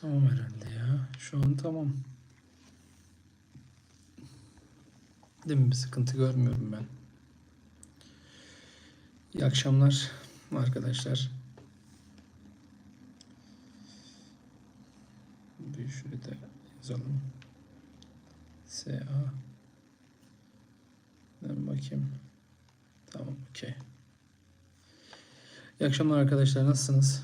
Tamam herhalde ya. Şu an tamam. Değil mi? Bir sıkıntı görmüyorum ben. İyi akşamlar arkadaşlar. Bir şurada yazalım. SA Ben bakayım. Tamam, okey. İyi akşamlar arkadaşlar. Nasılsınız?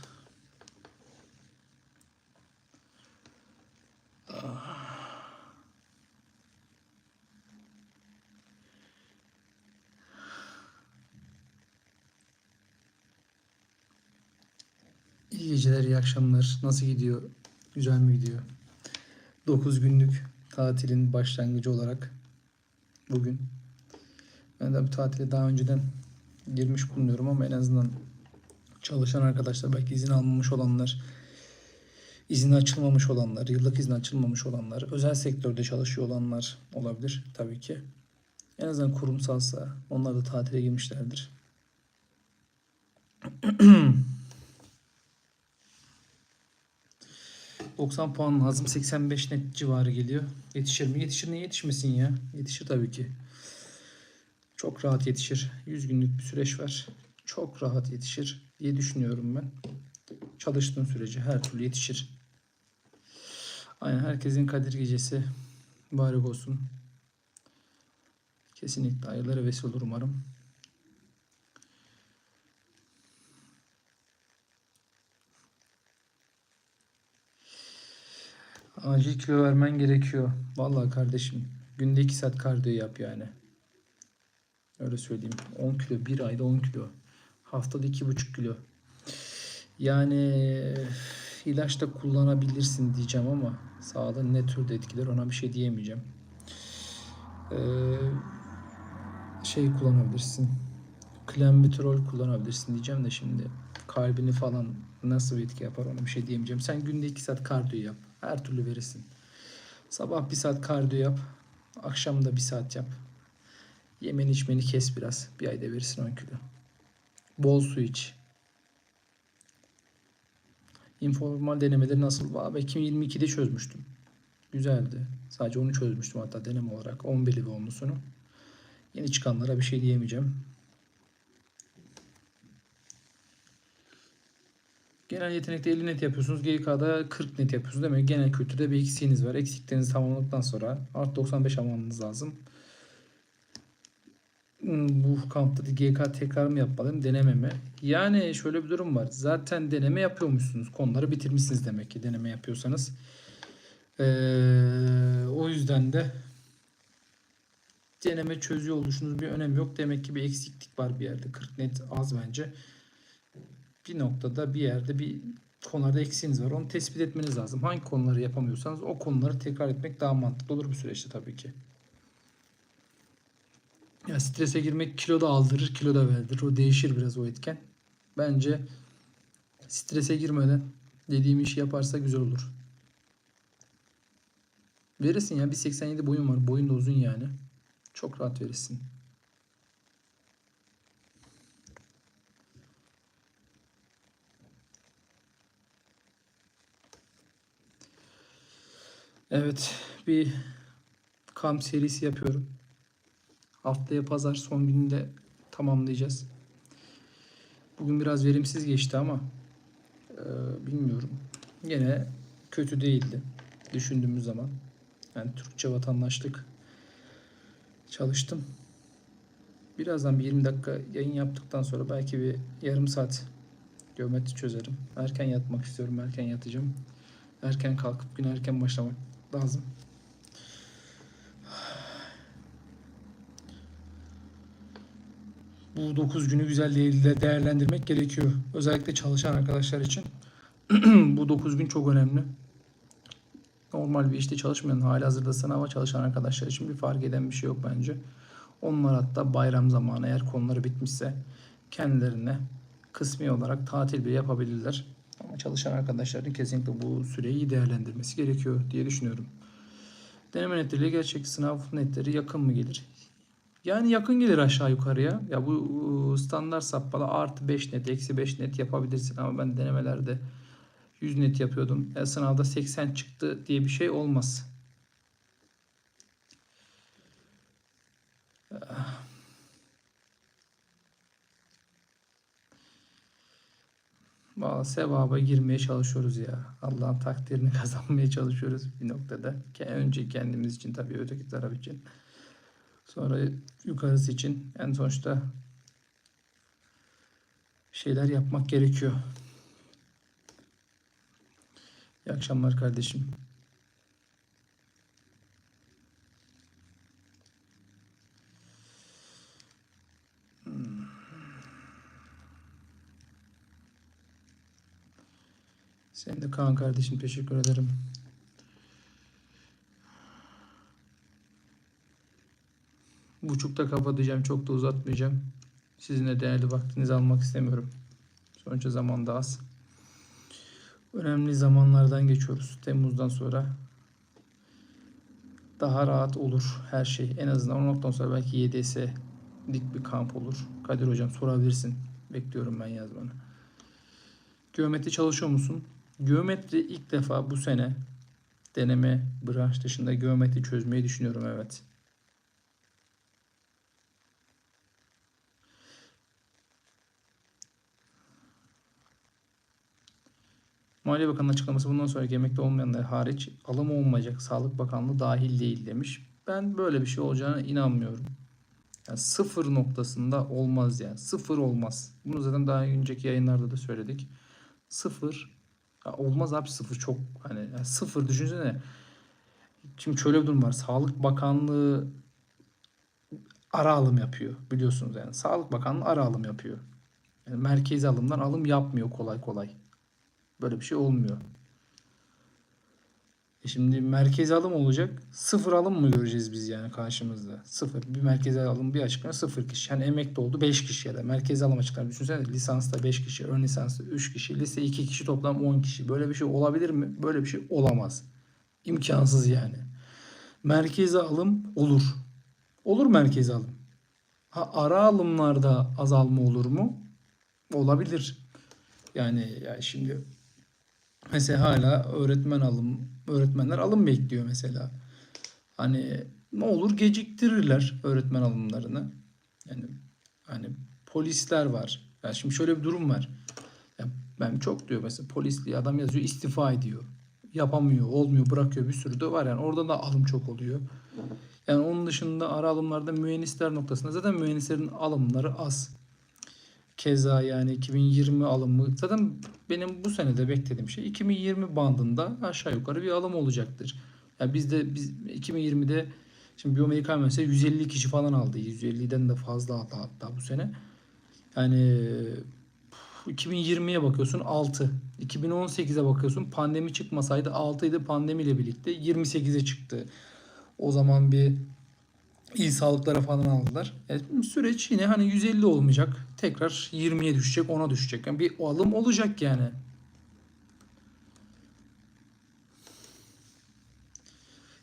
İyi akşamlar. Nasıl gidiyor? Güzel mi gidiyor? 9 günlük tatilin başlangıcı olarak bugün. Ben de bu tatile daha önceden girmiş bulunuyorum ama en azından çalışan arkadaşlar, belki izin almamış olanlar, izni açılmamış olanlar, yıllık izni açılmamış olanlar, özel sektörde çalışıyor olanlar olabilir tabii ki. En azından kurumsalsa onlar da tatile girmişlerdir. 90 puan lazım. 85 net civarı geliyor. Yetişir mi? Yetişir niye yetişmesin ya? Yetişir tabii ki. Çok rahat yetişir. 100 günlük bir süreç var. Çok rahat yetişir diye düşünüyorum ben. Çalıştığın sürece her türlü yetişir. Aynen herkesin Kadir Gecesi mübarek olsun. Kesinlikle hayırlara vesile olur umarım. Acil kilo vermen gerekiyor. Vallahi kardeşim günde 2 saat kardiyo yap yani. Öyle söyleyeyim. 10 kilo bir ayda 10 kilo. Haftada 2,5 kilo. Yani ilaç da kullanabilirsin diyeceğim ama sağlığın ne türde etkiler ona bir şey diyemeyeceğim. Ee, şey kullanabilirsin. Klenbuterol kullanabilirsin diyeceğim de şimdi kalbini falan nasıl bir etki yapar ona bir şey diyemeyeceğim. Sen günde 2 saat kardiyo yap. Her türlü verirsin. Sabah bir saat kardiyo yap. Akşam da bir saat yap. Yemeni içmeni kes biraz. Bir ayda verirsin 10 kilo. Bol su iç. Informal denemeleri nasıl? Valla ben 2022'de çözmüştüm. Güzeldi. Sadece onu çözmüştüm hatta deneme olarak. 11'li ve 10'lusunu. Yeni çıkanlara bir şey diyemeyeceğim. Genel yetenekte 50 net yapıyorsunuz. GK'da 40 net yapıyorsunuz. Demek ki genel kültürde bir eksiğiniz var. Eksiklerinizi tamamladıktan sonra artı 95 almanız lazım. Hmm, Bu kampta GK tekrar mı yapmalıyım deneme mi? Yani şöyle bir durum var. Zaten deneme yapıyormuşsunuz. Konuları bitirmişsiniz demek ki deneme yapıyorsanız. Ee, o yüzden de deneme çözüyor oluşunuz bir önemi yok. Demek ki bir eksiklik var bir yerde. 40 net az bence bir noktada bir yerde bir konularda eksiğiniz var. Onu tespit etmeniz lazım. Hangi konuları yapamıyorsanız o konuları tekrar etmek daha mantıklı olur bu süreçte tabii ki. Ya strese girmek kilo da aldırır, kilo da verdirir. O değişir biraz o etken. Bence strese girmeden dediğim işi yaparsa güzel olur. Verirsin ya. 1.87 boyun var. Boyun da uzun yani. Çok rahat verirsin. Evet, bir kamp serisi yapıyorum. Haftaya pazar son gününde tamamlayacağız. Bugün biraz verimsiz geçti ama e, bilmiyorum. Yine kötü değildi düşündüğümüz zaman. Yani Türkçe vatandaşlık çalıştım. Birazdan bir 20 dakika yayın yaptıktan sonra belki bir yarım saat geometri çözerim. Erken yatmak istiyorum, erken yatacağım. Erken kalkıp güne erken başlamak lazım. Bu 9 günü güzel de- değerlendirmek gerekiyor. Özellikle çalışan arkadaşlar için. Bu 9 gün çok önemli. Normal bir işte çalışmayan, hali hazırda sınava çalışan arkadaşlar için bir fark eden bir şey yok bence. Onlar hatta bayram zamanı eğer konuları bitmişse kendilerine kısmi olarak tatil bile yapabilirler. Ama çalışan arkadaşların kesinlikle bu süreyi iyi değerlendirmesi gerekiyor diye düşünüyorum. Deneme netleriyle gerçek sınav netleri yakın mı gelir? Yani yakın gelir aşağı yukarıya. Ya bu standart sapmalı artı 5 net, eksi 5 net yapabilirsin ama ben denemelerde 100 net yapıyordum. E, sınavda 80 çıktı diye bir şey olmaz. Valla sevaba girmeye çalışıyoruz ya. Allah'ın takdirini kazanmaya çalışıyoruz bir noktada. Önce kendimiz için tabii öteki taraf için. Sonra yukarısı için. En sonuçta şeyler yapmak gerekiyor. İyi akşamlar kardeşim. Senin de Kaan kardeşim teşekkür ederim. Buçukta kapatacağım. Çok da uzatmayacağım. Sizin de değerli vaktinizi almak istemiyorum. Sonuçta zaman da az. Önemli zamanlardan geçiyoruz. Temmuz'dan sonra daha rahat olur her şey. En azından o noktadan sonra belki YDS'lik bir kamp olur. Kadir hocam sorabilirsin. Bekliyorum ben yazmanı. Geometri çalışıyor musun? Geometri ilk defa bu sene deneme branş dışında geometri çözmeyi düşünüyorum evet. Maliye Bakanı'nın açıklaması bundan sonraki emekli olmayanlar hariç alım olmayacak. Sağlık Bakanlığı dahil değil demiş. Ben böyle bir şey olacağına inanmıyorum. Yani sıfır noktasında olmaz yani. Sıfır olmaz. Bunu zaten daha önceki yayınlarda da söyledik. Sıfır ya olmaz abi sıfır çok hani yani sıfır düşünsene. Şimdi şöyle bir durum var. Sağlık Bakanlığı ara alım yapıyor biliyorsunuz yani. Sağlık Bakanlığı ara alım yapıyor. Yani merkezi alımdan alım yapmıyor kolay kolay. Böyle bir şey olmuyor. Şimdi merkezi alım olacak. Sıfır alım mı göreceğiz biz yani karşımızda? Sıfır. Bir merkezi alım bir açıklama sıfır kişi. Yani emekli oldu 5 kişi ya da merkezi alım açıklama. Düşünsene lisansta 5 kişi, ön lisansta 3 kişi, lise 2 kişi toplam 10 kişi. Böyle bir şey olabilir mi? Böyle bir şey olamaz. İmkansız yani. Merkezi alım olur. Olur merkezi alım. Ha, ara alımlarda azalma olur mu? Olabilir. Yani, yani şimdi Mesela hala öğretmen alım, öğretmenler alım bekliyor mesela. Hani ne olur geciktirirler öğretmen alımlarını. Yani hani polisler var. Yani şimdi şöyle bir durum var. Ya ben çok diyor mesela polisli adam yazıyor istifa ediyor. Yapamıyor, olmuyor, bırakıyor bir sürü de var yani orada da alım çok oluyor. Yani onun dışında ara alımlarda mühendisler noktasında zaten mühendislerin alımları az. Keza yani 2020 alımı zaten benim bu senede beklediğim şey 2020 bandında aşağı yukarı bir alım olacaktır. Yani bizde biz 2020'de şimdi biyomedikal mesela 150 kişi falan aldı. 150'den de fazla aldı hatta bu sene. Yani 2020'ye bakıyorsun 6. 2018'e bakıyorsun pandemi çıkmasaydı 6 idi pandemiyle birlikte 28'e çıktı. O zaman bir iyi sağlıklara falan aldılar. Yani süreç yine hani 150 olmayacak. Tekrar 20'ye düşecek, 10'a düşecek. Yani bir alım olacak yani.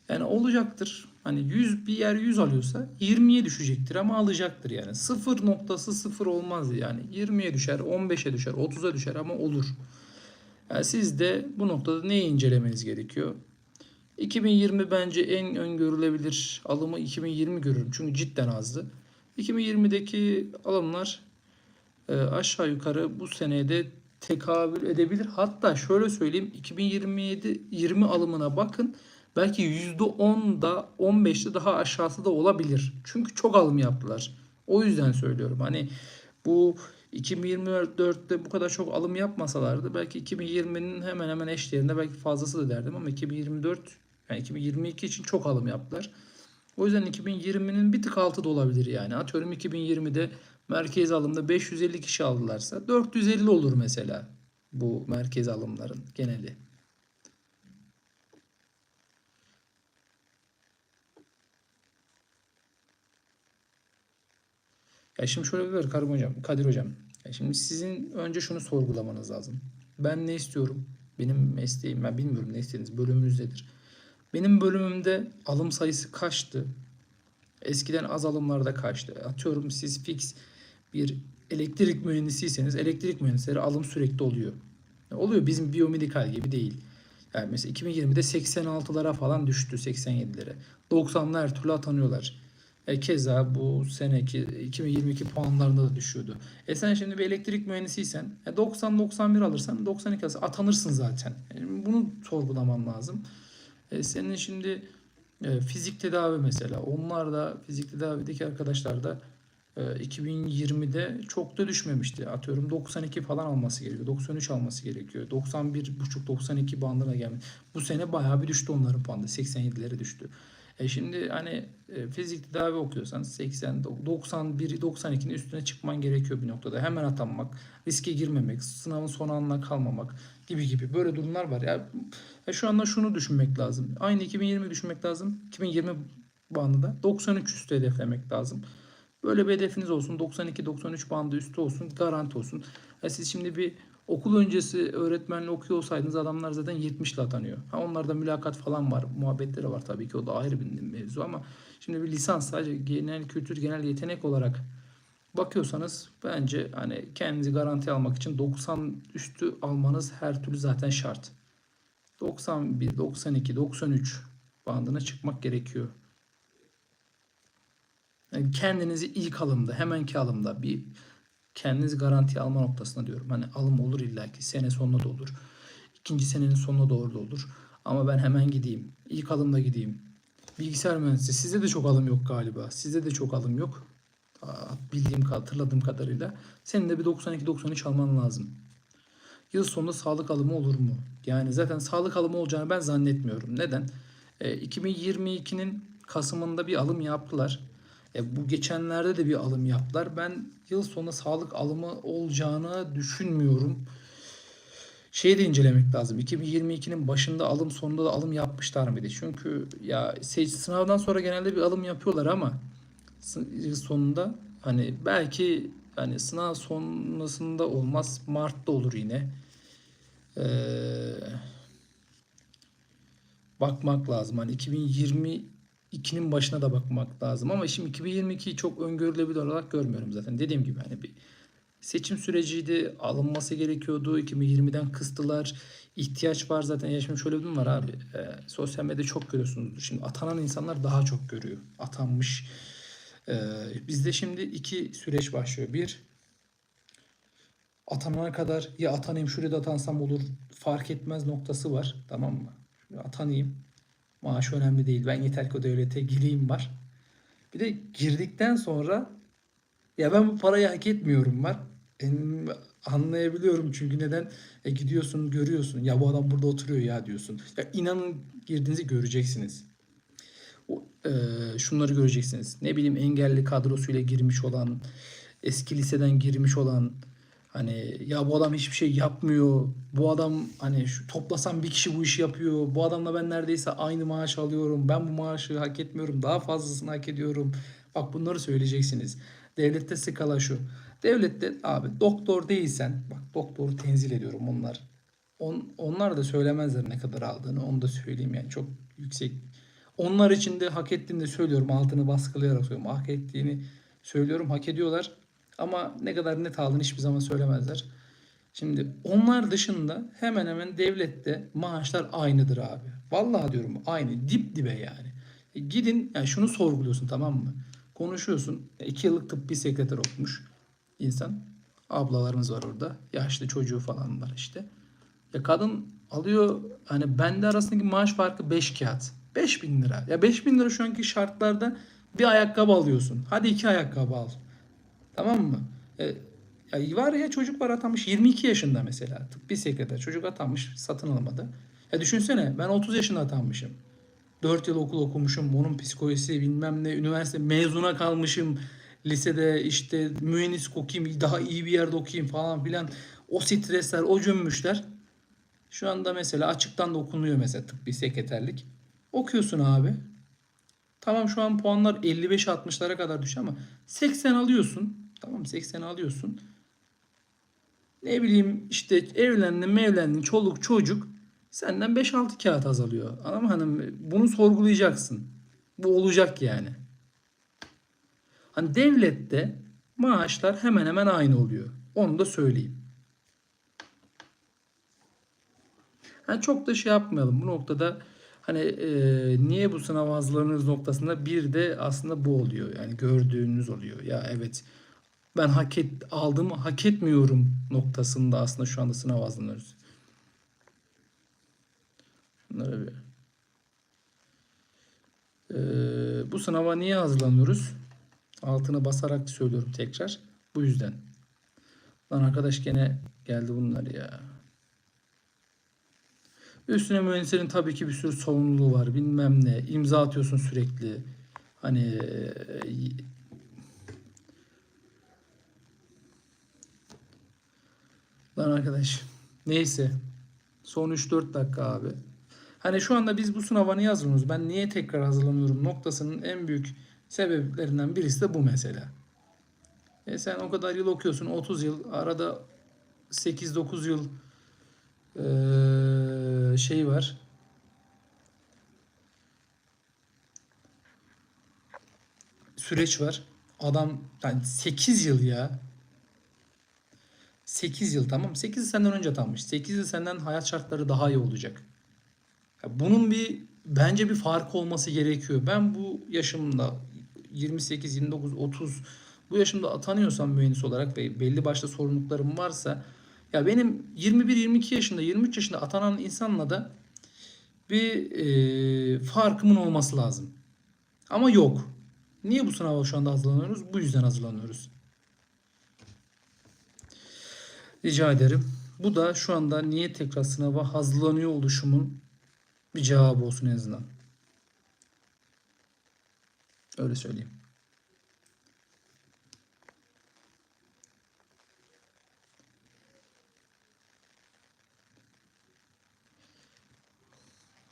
Yani olacaktır. Hani 100 bir yer 100 alıyorsa 20'ye düşecektir ama alacaktır yani. Sıfır noktası sıfır olmaz yani. 20'ye düşer, 15'e düşer, 30'a düşer ama olur. Yani siz de bu noktada neyi incelemeniz gerekiyor? 2020 bence en öngörülebilir alımı 2020 görürüm. Çünkü cidden azdı. 2020'deki alımlar e, aşağı yukarı bu senede tekabül edebilir. Hatta şöyle söyleyeyim 2027 20 alımına bakın. Belki %10'da 15'te daha aşağısı da olabilir. Çünkü çok alım yaptılar. O yüzden söylüyorum. Hani bu 2024'te bu kadar çok alım yapmasalardı belki 2020'nin hemen hemen eşlerinde belki fazlası da derdim ama 2024 yani 2022 için çok alım yaptılar. O yüzden 2020'nin bir tık altı da olabilir yani. Atıyorum 2020'de merkez alımda 550 kişi aldılarsa 450 olur mesela bu merkez alımların geneli. Ya şimdi şöyle bir Kadir hocam, Kadir hocam. Ya şimdi sizin önce şunu sorgulamanız lazım. Ben ne istiyorum? Benim mesleğim, ben bilmiyorum ne istediğiniz bölümünüz nedir? Benim bölümümde alım sayısı kaçtı? Eskiden az alımlarda kaçtı? Atıyorum siz fix bir elektrik mühendisiyseniz elektrik mühendisleri alım sürekli oluyor. Oluyor bizim biyomedikal gibi değil. Yani mesela 2020'de 86'lara falan düştü 87'lere. 90'lar her türlü atanıyorlar. E keza bu seneki 2022 puanlarında da düşüyordu. E sen şimdi bir elektrik mühendisiysen e 90-91 alırsan 92 alırsan atanırsın zaten. E bunu sorgulaman lazım. E senin şimdi e, fizik tedavi mesela. Onlar da fizik tedavideki arkadaşlar da e, 2020'de çok da düşmemişti. Atıyorum 92 falan alması gerekiyor. 93 alması gerekiyor. 91,5-92 bandına gelmiş. Bu sene bayağı bir düştü onların puanı. 87'lere düştü. E şimdi hani e, fizik tedavi okuyorsan 80, 91, 92'nin üstüne çıkman gerekiyor bir noktada. Hemen atanmak, riske girmemek, sınavın son anına kalmamak gibi gibi böyle durumlar var. Ya, ya şu anda şunu düşünmek lazım. Aynı 2020 düşünmek lazım. 2020 bandında 93 üstü hedeflemek lazım. Böyle bir hedefiniz olsun. 92-93 bandı üstü olsun. Garanti olsun. Ya siz şimdi bir okul öncesi öğretmenliği okuyor olsaydınız adamlar zaten 70 ile atanıyor. Ha onlarda mülakat falan var. Muhabbetleri var tabii ki. O da ayrı bir mevzu ama şimdi bir lisans sadece genel kültür, genel yetenek olarak bakıyorsanız bence hani kendinizi garanti almak için 90 üstü almanız her türlü zaten şart. 91, 92, 93 bandına çıkmak gerekiyor. Yani kendinizi ilk alımda, hemenki alımda bir kendinizi garantiye alma noktasına diyorum. Hani alım olur illaki sene sonunda da olur. İkinci senenin sonuna doğru da olur. Ama ben hemen gideyim. İlk alımda gideyim. Bilgisayar mühendisi. Sizde de çok alım yok galiba. Sizde de çok alım yok. Bildiğim, hatırladığım kadarıyla. Senin de bir 92-93 alman lazım. Yıl sonunda sağlık alımı olur mu? Yani zaten sağlık alımı olacağını ben zannetmiyorum. Neden? E, 2022'nin Kasım'ında bir alım yaptılar. E, bu geçenlerde de bir alım yaptılar. Ben yıl sonu sağlık alımı olacağını düşünmüyorum. Şeyi de incelemek lazım. 2022'nin başında alım sonunda da alım yapmışlar mıydı? Çünkü ya sınavdan sonra genelde bir alım yapıyorlar ama yıl sonunda hani belki hani sınav sonrasında olmaz. Mart'ta olur yine. Ee, bakmak lazım. Hani 2022'nin başına da bakmak lazım ama şimdi 2022'yi çok öngörülebilir olarak görmüyorum zaten. Dediğim gibi hani bir seçim süreciydi, alınması gerekiyordu. 2020'den kıstılar. İhtiyaç var zaten. Ya şimdi şöyle bir durum var abi. Ee, sosyal medyada çok görüyorsunuz. Şimdi atanan insanlar daha çok görüyor. Atanmış. Ee, bizde şimdi iki süreç başlıyor. Bir, atanana kadar ya atanayım şurada atansam olur fark etmez noktası var. Tamam mı? Şuraya atanayım. Maaş önemli değil. Ben yeter ki devlete gireyim var. Bir de girdikten sonra ya ben bu parayı hak etmiyorum var. Em, anlayabiliyorum çünkü neden? E gidiyorsun görüyorsun. Ya bu adam burada oturuyor ya diyorsun. Ya inanın girdiğinizi göreceksiniz. O, e, şunları göreceksiniz. Ne bileyim engelli kadrosuyla girmiş olan, eski liseden girmiş olan, hani ya bu adam hiçbir şey yapmıyor. Bu adam hani şu toplasam bir kişi bu işi yapıyor. Bu adamla ben neredeyse aynı maaş alıyorum. Ben bu maaşı hak etmiyorum. Daha fazlasını hak ediyorum. Bak bunları söyleyeceksiniz. Devlette skala şu. Devlette abi doktor değilsen bak doktoru tenzil ediyorum onlar. On, onlar da söylemezler ne kadar aldığını. Onu da söyleyeyim yani çok yüksek. Onlar için de hak ettiğini de söylüyorum. Altını baskılayarak söylüyorum. Hak ettiğini söylüyorum. Hak ediyorlar. Ama ne kadar net aldığını hiçbir zaman söylemezler. Şimdi onlar dışında hemen hemen devlette maaşlar aynıdır abi. Vallahi diyorum aynı dip dibe yani. E gidin yani şunu sorguluyorsun tamam mı? Konuşuyorsun. E, iki yıllık tıbbi sekreter okumuş insan. Ablalarımız var orada. Yaşlı çocuğu falan var işte. Ya kadın alıyor hani bende arasındaki maaş farkı 5 kağıt. 5000 lira. Ya 5000 lira şu anki şartlarda bir ayakkabı alıyorsun. Hadi iki ayakkabı al. Tamam mı? E, ya var ya çocuk var atanmış 22 yaşında mesela. Tıbbi sekreter çocuk atanmış satın alamadı. Ya düşünsene ben 30 yaşında atanmışım. 4 yıl okul okumuşum. Onun psikolojisi bilmem ne. Üniversite mezuna kalmışım. Lisede işte mühendislik okuyayım. Daha iyi bir yerde okuyayım falan filan. O stresler, o cümbüşler. Şu anda mesela açıktan da okunuyor mesela tıbbi sekreterlik. Okuyorsun abi. Tamam şu an puanlar 55-60'lara kadar düşüyor ama 80 alıyorsun. Tamam 80 alıyorsun. Ne bileyim işte evlendin mevlendin çoluk çocuk senden 5-6 kağıt azalıyor. Mı hanım? Bunu sorgulayacaksın. Bu olacak yani. Hani devlette maaşlar hemen hemen aynı oluyor. Onu da söyleyeyim. Yani çok da şey yapmayalım. Bu noktada hani e, niye bu sınava hazırlanıyoruz noktasında bir de aslında bu oluyor. Yani gördüğünüz oluyor. Ya evet ben hak et, aldığımı hak etmiyorum noktasında aslında şu anda sınav hazırlanıyoruz. Şunları bir. Ee, bu sınava niye hazırlanıyoruz? Altını basarak söylüyorum tekrar. Bu yüzden. Lan arkadaş gene geldi bunlar ya. Üstüne mühendislerin tabii ki bir sürü sorumluluğu var. Bilmem ne. İmza atıyorsun sürekli. Hani Lan arkadaş. Neyse. Son 3-4 dakika abi. Hani şu anda biz bu sınava niye hazırlanıyoruz? Ben niye tekrar hazırlanıyorum noktasının en büyük sebeplerinden birisi de bu mesela. E sen o kadar yıl okuyorsun. 30 yıl. Arada 8-9 yıl eee, şey var. Süreç var. Adam yani 8 yıl ya. 8 yıl tamam. 8 yıl senden önce atanmış. 8 yıl senden hayat şartları daha iyi olacak. Ya bunun bir bence bir farkı olması gerekiyor. Ben bu yaşımda 28, 29, 30 bu yaşımda atanıyorsam mühendis olarak ve belli başlı sorumluluklarım varsa ya benim 21, 22 yaşında, 23 yaşında atanan insanla da bir e, farkımın olması lazım. Ama yok. Niye bu sınava şu anda hazırlanıyoruz? Bu yüzden hazırlanıyoruz. Rica ederim. Bu da şu anda niye tekrar sınava hazırlanıyor oluşumun bir cevabı olsun en azından. Öyle söyleyeyim.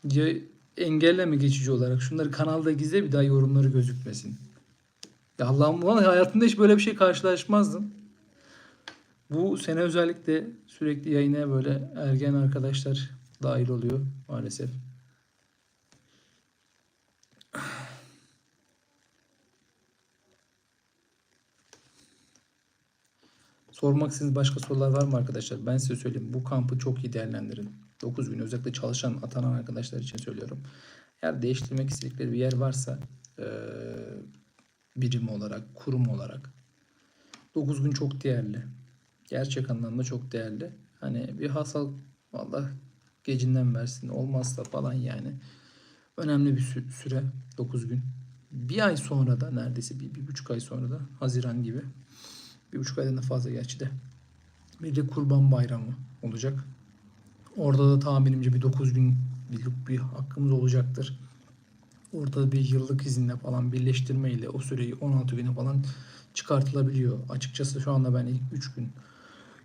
Ya engelleme geçici olarak. Şunları kanalda gizle bir daha yorumları gözükmesin. Ya Allah'ım ulan hayatımda hiç böyle bir şey karşılaşmazdım. Bu sene özellikle sürekli yayına böyle ergen arkadaşlar dahil oluyor maalesef. Sormak istediğiniz başka sorular var mı arkadaşlar? Ben size söyleyeyim. Bu kampı çok iyi değerlendirin. 9 gün özellikle çalışan, atanan arkadaşlar için söylüyorum. Eğer değiştirmek istedikleri bir yer varsa birim olarak, kurum olarak 9 gün çok değerli. Gerçek anlamda çok değerli. Hani bir hasal Allah gecinden versin olmazsa falan yani. Önemli bir sü- süre 9 gün. Bir ay sonra da neredeyse bir, bir buçuk ay sonra da Haziran gibi. Bir buçuk aydan da fazla gerçi de. Bir de Kurban Bayramı olacak. Orada da tahminimce bir 9 gün bir hakkımız olacaktır. Orada bir yıllık izinle falan birleştirmeyle o süreyi 16 güne falan çıkartılabiliyor. Açıkçası şu anda ben ilk 3 gün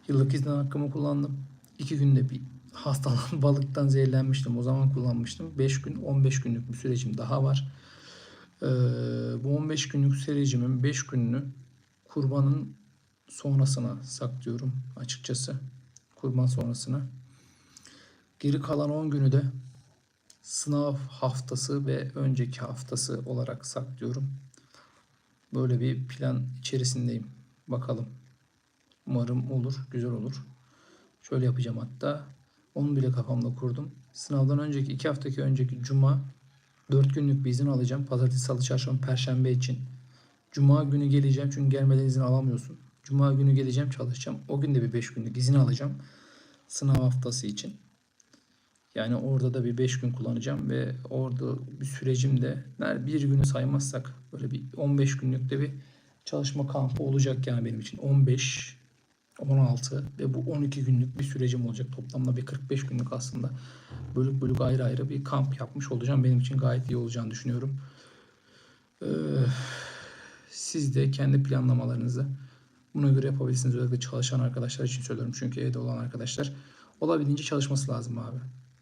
yıllık izin hakkımı kullandım. 2 günde bir hastalan balıktan zehirlenmiştim. O zaman kullanmıştım. 5 gün 15 günlük bir sürecim daha var. Ee, bu 15 günlük sürecimin 5 gününü kurbanın sonrasına saklıyorum açıkçası. Kurban sonrasına. Geri kalan 10 günü de sınav haftası ve önceki haftası olarak saklıyorum. Böyle bir plan içerisindeyim. Bakalım. Umarım olur, güzel olur. Şöyle yapacağım hatta. Onu bile kafamda kurdum. Sınavdan önceki, iki haftaki önceki cuma 4 günlük bir izin alacağım. Pazartesi, salı, çarşamba, perşembe için. Cuma günü geleceğim çünkü gelmeden izin alamıyorsun. Cuma günü geleceğim çalışacağım. O gün de bir 5 günlük izin alacağım. Sınav haftası için. Yani orada da bir 5 gün kullanacağım ve orada bir sürecimde ner- bir günü saymazsak böyle bir 15 günlük de bir çalışma kampı olacak yani benim için. 15, 16 ve bu 12 günlük bir sürecim olacak. Toplamda bir 45 günlük aslında bölük bölük ayrı ayrı bir kamp yapmış olacağım. Benim için gayet iyi olacağını düşünüyorum. Ee, siz de kendi planlamalarınızı buna göre yapabilirsiniz. Özellikle çalışan arkadaşlar için söylüyorum. Çünkü evde olan arkadaşlar olabildiğince çalışması lazım abi.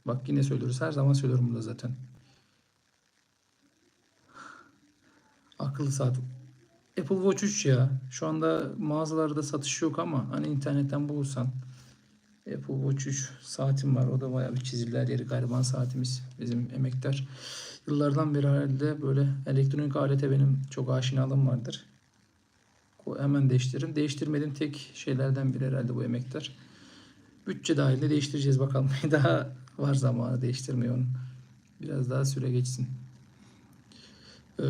Bak yine söylüyoruz. Her zaman söylüyorum burada zaten. Akıllı saat. Apple Watch 3 ya. Şu anda mağazalarda satış yok ama hani internetten bulursan Apple Watch 3 saatim var. O da bayağı bir çizgiler yeri gariban saatimiz. Bizim emektar. Yıllardan beri herhalde böyle elektronik alete benim çok aşinalığım vardır. Hemen değiştiririm. Değiştirmediğim tek şeylerden biri herhalde bu emektar. Bütçe dahilinde değiştireceğiz bakalım. Daha Var zamanı değiştirmeye onun. Biraz daha süre geçsin. Ee,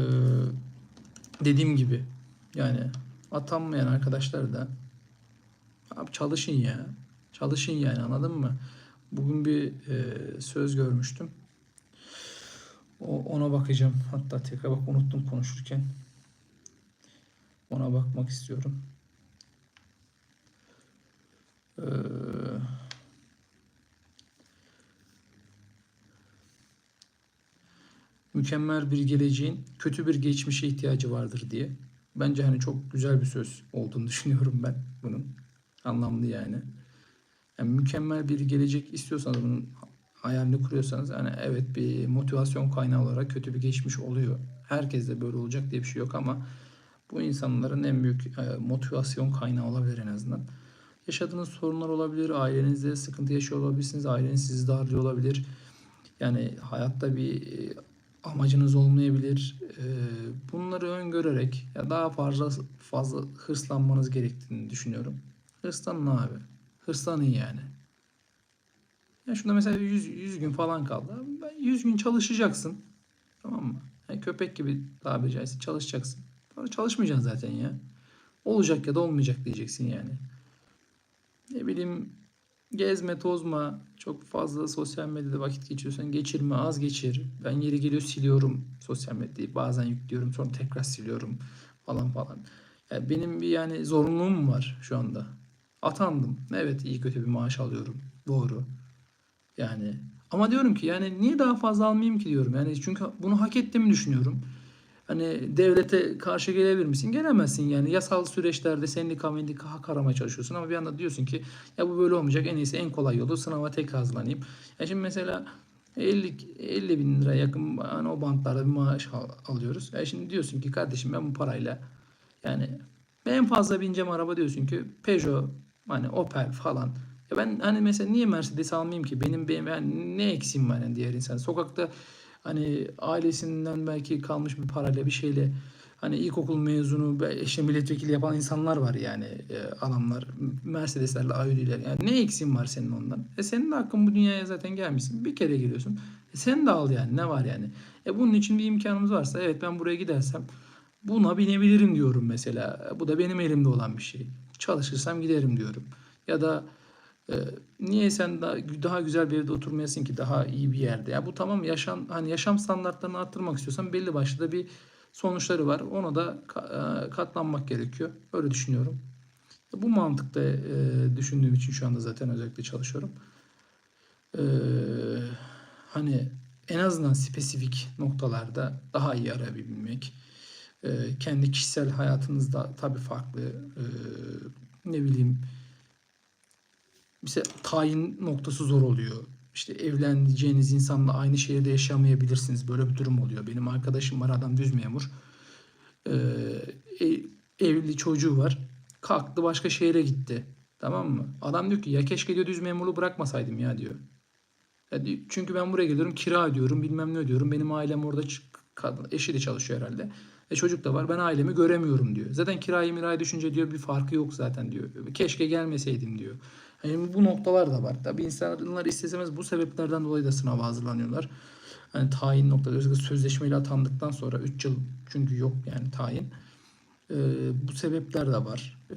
dediğim gibi yani atanmayan arkadaşlar da abi çalışın ya. Çalışın yani anladın mı? Bugün bir e, söz görmüştüm. O, ona bakacağım. Hatta tekrar bak unuttum konuşurken. Ona bakmak istiyorum. Ee, mükemmel bir geleceğin kötü bir geçmişe ihtiyacı vardır diye. Bence hani çok güzel bir söz olduğunu düşünüyorum ben bunun. Anlamlı yani. Yani mükemmel bir gelecek istiyorsanız bunun hayalini kuruyorsanız hani evet bir motivasyon kaynağı olarak kötü bir geçmiş oluyor. Herkes de böyle olacak diye bir şey yok ama bu insanların en büyük e, motivasyon kaynağı olabilir en azından. Yaşadığınız sorunlar olabilir, ailenizde sıkıntı yaşıyor olabilirsiniz, aileniz sizi darlıyor olabilir. Yani hayatta bir e, amacınız olmayabilir. E, bunları öngörerek ya daha fazla fazla hırslanmanız gerektiğini düşünüyorum. Hırslanın abi. Hırslanın yani. Ya şunda mesela 100, 100 gün falan kaldı. Ben 100 gün çalışacaksın. Tamam mı? Yani köpek gibi tabiri caizse çalışacaksın. Sonra çalışmayacaksın zaten ya. Olacak ya da olmayacak diyeceksin yani. Ne bileyim gezme tozma çok fazla sosyal medyada vakit geçiriyorsan geçirme az geçir. Ben yeri geliyor siliyorum sosyal medyayı. Bazen yüklüyorum sonra tekrar siliyorum falan falan. Yani benim bir yani zorunluluğum var şu anda. Atandım. Evet iyi kötü bir maaş alıyorum. Doğru. Yani ama diyorum ki yani niye daha fazla almayayım ki diyorum. Yani çünkü bunu hak ettiğimi düşünüyorum. Hani devlete karşı gelebilir misin? Gelemezsin yani. Yasal süreçlerde sendika mendika hak aramaya çalışıyorsun ama bir anda diyorsun ki ya bu böyle olmayacak. En iyisi en kolay yolu sınava tek hazırlanayım. Ya şimdi mesela 50, 50 bin lira yakın hani o bantlarda bir maaş al- alıyoruz. Ya şimdi diyorsun ki kardeşim ben bu parayla yani en fazla bineceğim araba diyorsun ki Peugeot hani Opel falan. Ya ben hani mesela niye Mercedes almayayım ki? Benim benim yani ne eksiğim var yani diğer insan. Sokakta hani ailesinden belki kalmış bir parayla bir şeyle hani ilkokul mezunu eşe milletvekili yapan insanlar var yani e, adamlar Mercedeslerle Audi'ler. Yani ne eksiğin var senin ondan? E senin de hakkın bu dünyaya zaten gelmişsin. Bir kere geliyorsun. E sen de al yani. Ne var yani? E bunun için bir imkanımız varsa evet ben buraya gidersem buna binebilirim diyorum mesela. Bu da benim elimde olan bir şey. Çalışırsam giderim diyorum. Ya da ee, niye sen daha, daha güzel bir evde oturmayasın ki daha iyi bir yerde? Ya bu tamam yaşam hani yaşam standartlarını arttırmak istiyorsan belli başlı da bir sonuçları var. Ona da e, katlanmak gerekiyor. Öyle düşünüyorum. Bu mantıkta e, düşündüğüm için şu anda zaten özellikle çalışıyorum. Ee, hani en azından spesifik noktalarda daha iyi arayabilmek. Ee, kendi kişisel hayatınızda tabii farklı e, ne bileyim mesela tayin noktası zor oluyor. İşte evleneceğiniz insanla aynı şehirde yaşamayabilirsiniz. Böyle bir durum oluyor. Benim arkadaşım var adam düz memur. Ee, e- evli çocuğu var. Kalktı başka şehre gitti. Tamam mı? Adam diyor ki ya keşke diyor düz memurluğu bırakmasaydım ya diyor. Ya di- çünkü ben buraya geliyorum kira ödüyorum bilmem ne ödüyorum. Benim ailem orada kadın, eşi de çalışıyor herhalde. E çocuk da var ben ailemi göremiyorum diyor. Zaten kirayı mirayı düşünce diyor bir farkı yok zaten diyor. Keşke gelmeseydim diyor. Yani bu noktalar da var. Tabii insanlar istesemez bu sebeplerden dolayı da sınava hazırlanıyorlar. Hani tayin noktada özellikle sözleşmeyle atandıktan sonra 3 yıl çünkü yok yani tayin. Ee, bu sebepler de var. Ee,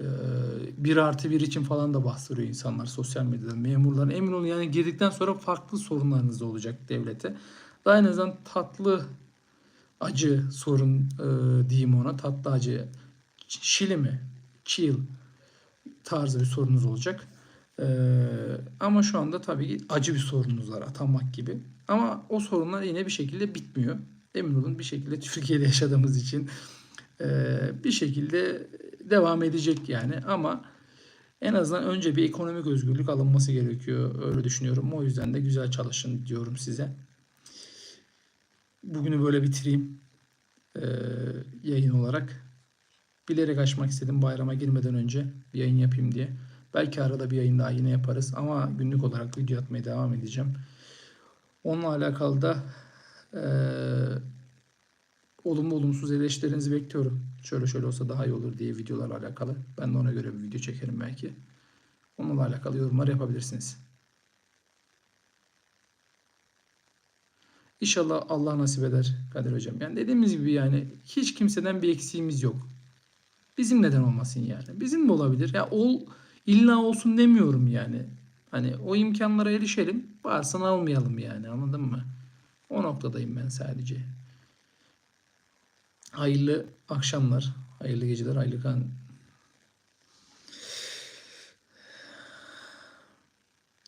bir artı bir için falan da bahsediyor insanlar sosyal medyada. Memurların emin olun yani girdikten sonra farklı sorunlarınız da olacak devlete. Daha en azından tatlı acı sorun e, diyeyim ona. Tatlı acı şili mi? Chill tarzı bir sorunuz olacak. Ee, ama şu anda tabii acı bir sorunumuz var atanmak gibi. Ama o sorunlar yine bir şekilde bitmiyor. Emin olun bir şekilde Türkiye'de yaşadığımız için e, bir şekilde devam edecek yani. Ama en azından önce bir ekonomik özgürlük alınması gerekiyor. Öyle düşünüyorum. O yüzden de güzel çalışın diyorum size. Bugünü böyle bitireyim e, yayın olarak. Bilerek açmak istedim bayrama girmeden önce yayın yapayım diye. Belki arada bir yayın daha yine yaparız ama günlük olarak video atmaya devam edeceğim. Onunla alakalı da eee olumlu olumsuz eleştirinizi bekliyorum. Şöyle şöyle olsa daha iyi olur diye videolarla alakalı. Ben de ona göre bir video çekerim belki. Onunla alakalı yorumlar yapabilirsiniz. İnşallah Allah nasip eder Kadir Hocam. Yani dediğimiz gibi yani hiç kimseden bir eksiğimiz yok. Bizim neden olmasın yani? Bizim de olabilir. Ya ol illa olsun demiyorum yani. Hani o imkanlara erişelim. Varsa almayalım yani. Anladın mı? O noktadayım ben sadece. Hayırlı akşamlar. Hayırlı geceler. Hayırlı kan.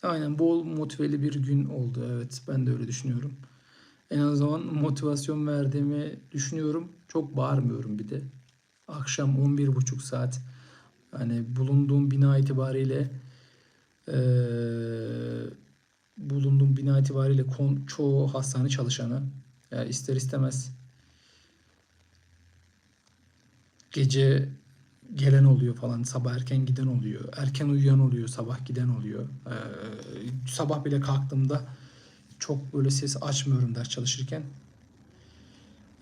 Aynen bol motiveli bir gün oldu. Evet ben de öyle düşünüyorum. En azından motivasyon verdiğimi düşünüyorum. Çok bağırmıyorum bir de. Akşam 11.30 saat. Hani bulunduğum bina itibariyle eee, bulunduğum bina itibariyle kon, çoğu hastane çalışanı. Ya ister istemez gece gelen oluyor falan sabah erken giden oluyor. Erken uyuyan oluyor sabah giden oluyor. Eee, sabah bile kalktığımda çok böyle ses açmıyorum ders çalışırken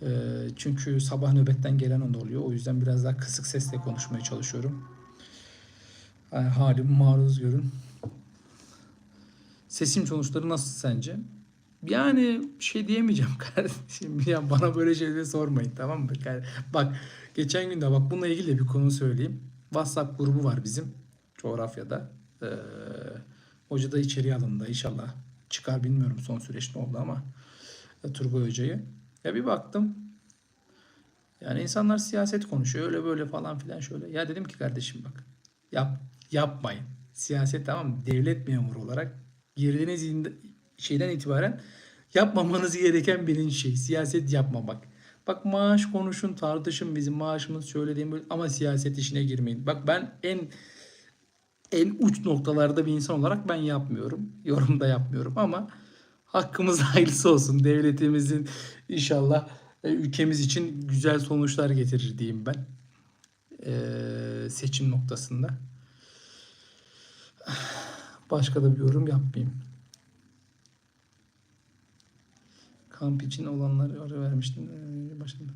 Eee, çünkü sabah nöbetten gelen de oluyor o yüzden biraz daha kısık sesle konuşmaya çalışıyorum yani halimi maruz görün sesim sonuçları nasıl sence? Yani şey diyemeyeceğim kardeşim. Ya bana böyle şeyleri sormayın tamam mı? Bak geçen gün de bak bununla ilgili de bir konu söyleyeyim. WhatsApp grubu var bizim coğrafyada. Ee, hoca da içeriye alındı inşallah. Çıkar bilmiyorum son süreç ne oldu ama e, Turgay Hoca'yı. Ya bir baktım yani insanlar siyaset konuşuyor öyle böyle falan filan şöyle. Ya dedim ki kardeşim bak yap yapmayın. Siyaset tamam? Devlet memuru olarak girdiğiniz in- şeyden itibaren yapmamanız gereken birinci şey siyaset yapmamak. Bak maaş konuşun tartışın bizim maaşımız şöyle değil böyle ama siyaset işine girmeyin. Bak ben en en uç noktalarda bir insan olarak ben yapmıyorum. Yorum da yapmıyorum ama hakkımız hayırlısı olsun. Devletimizin inşallah e, ülkemiz için güzel sonuçlar getirir diyeyim ben. Ee, seçim noktasında. Başka da bir yorum yapmayayım. Kamp için olanları ara vermiştim. Ee, başında.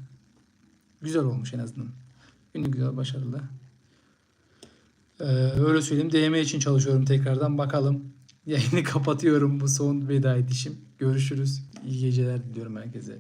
Güzel olmuş en azından. Günü güzel, başarılı. Ee, öyle söyleyeyim. DM için çalışıyorum tekrardan. Bakalım. Yayını kapatıyorum bu son veda edişim. Görüşürüz. İyi geceler diliyorum herkese.